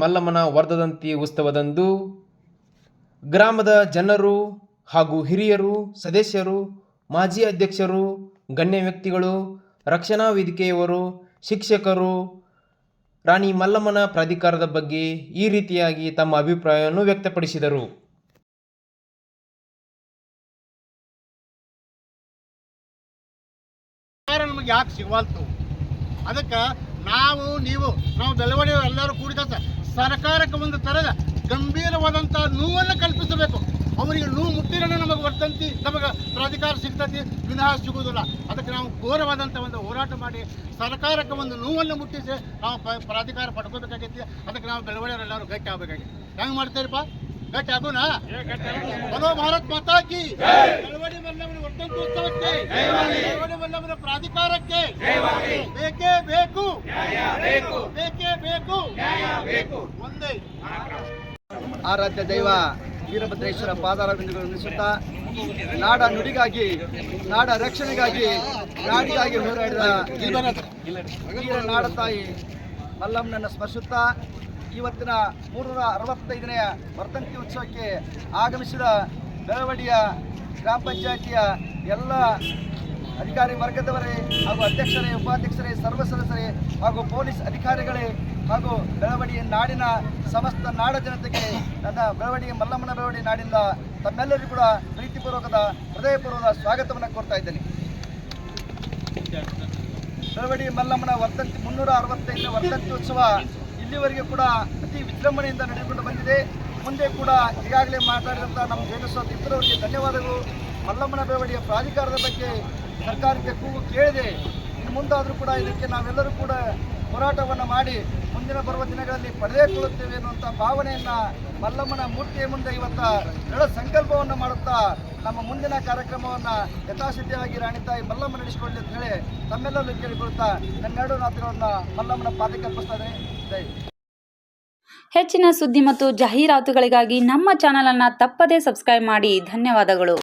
ಮಲ್ಲಮ್ಮನ ವರ್ಧದಂತಿ ಉತ್ಸವದಂದು ಗ್ರಾಮದ ಜನರು ಹಾಗೂ ಹಿರಿಯರು, ಸದಸ್ಯರು, ಮಾಜಿ ಅಧ್ಯಕ್ಷರು, ಗಣ್ಯ ವ್ಯಕ್ತಿಗಳು, ರಕ್ಷಣಾ ವೇದಿಕೆಯವರು, ಶಿಕ್ಷಕರು, ರಾಣಿ ಮಲ್ಲಮ್ಮನ ಪ್ರಾಧಿಕಾರದ ಬಗ್ಗೆ ಈ ರೀತಿಯಾಗಿ ತಮ್ಮ ಅಭಿಪ್ರಾಯವನ್ನು ವ್ಯಕ್ತಪಡಿಸಿದರು. ನಮಗೆ ಯಾಕೆ ಸಿಗವಲ್ತು? ಅದಕ್ಕೆ ನಾವು, ನೀವು, ನಾವು ಬೆಳವಣಿಗೆ ಎಲ್ಲರೂ ಕೂಡಿದ ಸರ್ಕಾರಕ್ಕೆ ಒಂದು ತರದ ಗಂಭೀರವಾದಂತಹ ನೋವನ್ನು ಕಲ್ಪಿಸಬೇಕು. ಅವರಿಗೆ ನೋವು ಮುಟ್ಟಿರೋಣ ನಮಗೆ ವರ್ತಂತಿ, ನಮಗೆ ಪ್ರಾಧಿಕಾರ ಸಿಗ್ತತಿ, ವಿನಃ ಸಿಗುವುದಿಲ್ಲ. ಅದಕ್ಕೆ ನಾವು ಘೋರವಾದಂಥ ಒಂದು ಹೋರಾಟ ಮಾಡಿ, ಸರ್ಕಾರಕ್ಕೆ ಒಂದು ನೋವನ್ನು ಮುಟ್ಟಿಸಿ ನಾವು ಪ್ರಾಧಿಕಾರ ಪಡ್ಕೋಬೇಕಾಗೈತಿ. ಅದಕ್ಕೆ ನಾವು ಬೆಳವಣಿಗೆಲ್ಲರೂ ಗಟ್ಟಿ ಆಗ್ಬೇಕಾಗೈತಿ. ಹೆಂಗೆ ಮಾಡ್ತೀರಪ್ಪ? ಗಟ್ಟಿ ಆಗೋಣ ಬಲೋ ಭಾರತ್ ಮಾತಾ ಕಿ! ಬೆಳವಡಿ ಮಲ್ಲಮ್ಮನ ವರ್ಧಂತಿ ಉತ್ಸವಕ್ಕೆ ಬೆಳವಡಿ ಮಲ್ಲಮ್ಮನ ಪ್ರಾಧಿಕಾರಕ್ಕೆ. ಬೇಕೇ ಬೇಕು. ಆರಾಧ್ಯ ದೈವ ವೀರಭದ್ರೇಶ್ವರ ಪಾದಾರವಿಂದಗಳು ನಿಲ್ಲಿಸುತ್ತಾ, ನಾಡ ನುಡಿಗಾಗಿ, ನಾಡ ರಕ್ಷಣೆಗಾಗಿ, ನಾಡಿಗಾಗಿ ಹೋರಾಡಿದ ವೀರ ನಾಡ ತಾಯಿ ಮಲ್ಲಮ್ಮನನ್ನು ಸ್ಮರಿಸುತ್ತಾ, ಇವತ್ತಿನ ಮೂರ್ನೂರ ಅರವತ್ತೈದನೇ ವರ್ತಂತಿ ಉತ್ಸವಕ್ಕೆ ಆಗಮಿಸಿದ ಬೆಳವಡಿಯ ಗ್ರಾಮ ಪಂಚಾಯಿತಿಯ ಎಲ್ಲ ಅಧಿಕಾರಿ ವರ್ಗದವರೇ ಹಾಗೂ ಅಧ್ಯಕ್ಷರೇ, ಉಪಾಧ್ಯಕ್ಷರೇ ಸರ್ವ ಸದಸ್ಯರೇ ಹಾಗೂ ಪೊಲೀಸ್ ಅಧಿಕಾರಿಗಳೇ ಹಾಗೂ ಬೆಳವಣಿಗೆ ನಾಡಿನ ಸಮಸ್ತ ನಾಡ ಜನತೆಗೆ ನನ್ನ ಬೆಳವಣಿಗೆ, ಮಲ್ಲಮ್ಮನ ಬೆಳವಣಿಗೆ ನಾಡಿಂದ ತಮ್ಮೆಲ್ಲರಿಗೂ ಕೂಡ ಪ್ರೀತಿಪೂರ್ವಕದ ಹೃದಯಪೂರ್ವಕ ಸ್ವಾಗತವನ್ನು ಕೋರ್ತಾ ಇದ್ದೇನೆ. ಬೆಳವಣಿಗೆ, ಮಲ್ಲಮ್ಮನ ವರ್ಧಂತಿ ಮುನ್ನೂರ ಅರವತ್ತೈದನೇ ವರ್ಧಂತ್ಯೋತ್ಸವ ಇಲ್ಲಿವರೆಗೆ ಕೂಡ ಅತಿ ವಿಜೃಂಭಣೆಯಿಂದ ನಡೆದುಕೊಂಡು ಬಂದಿದೆ. ಮುಂದೆ ಕೂಡ ಈಗಾಗಲೇ ಮಾತಾಡಿದಂಥ ನಮ್ಮ ಜೇನಸ್ವಾಮಿ ಇಬ್ಬರವರಿಗೆ ಧನ್ಯವಾದಗಳು. ಮಲ್ಲಮ್ಮನ ಬೆಳವಣಿಗೆ ಪ್ರಾಧಿಕಾರದ ಬಗ್ಗೆ ಸರ್ಕಾರಕ್ಕೆ ಕೂಗು ಕೇಳಿದೆ ಇನ್ನು ಮುಂದಾದರೂ ಕೂಡ ಇದಕ್ಕೆ ನಾವೆಲ್ಲರೂ ಕೂಡ ಹೋರಾಟವನ್ನು ಮಾಡಿ ಮುಂದಿನ ಬರುವ ದಿನಗಳಲ್ಲಿ ಪಡೆದುಕೊಳ್ಳುತ್ತೇವೆ ಎನ್ನುವಂಥ ಭಾವನೆಯನ್ನು ಮಲ್ಲಮ್ಮನ ಮೂರ್ತಿಯ ಮುಂದೆ ಇವತ್ತ ದೃಢ ಸಂಕಲ್ಪವನ್ನು ಮಾಡುತ್ತಾ ನಮ್ಮ ಮುಂದಿನ ಕಾರ್ಯಕ್ರಮವನ್ನು ರಾಣಿ ರಾಣಿತಾಯಿ ಮಲ್ಲಮ್ಮ ನಡೆಸಿಕೊಳ್ಳಿ ಅಂತ ಹೇಳಿ ತಮ್ಮೆಲ್ಲರೂ ಕೇಳಿಕೊಳ್ತಾ ನನ್ನೆರಡು ಮಾತುಗಳನ್ನು ಮಲ್ಲಮ್ಮನ ಪಾದಕ್ಕೆ ಅರ್ಪಿಸ್ತಾ ಇದ್ದೇನೆ. ಹೆಚ್ಚಿನ ಸುದ್ದಿ ಮತ್ತು ಜಾಹೀರಾತುಗಳಿಗಾಗಿ ನಮ್ಮ ಚಾನಲನ್ನು ತಪ್ಪದೇ ಸಬ್ಸ್ಕ್ರೈಬ್ ಮಾಡಿ. ಧನ್ಯವಾದಗಳು.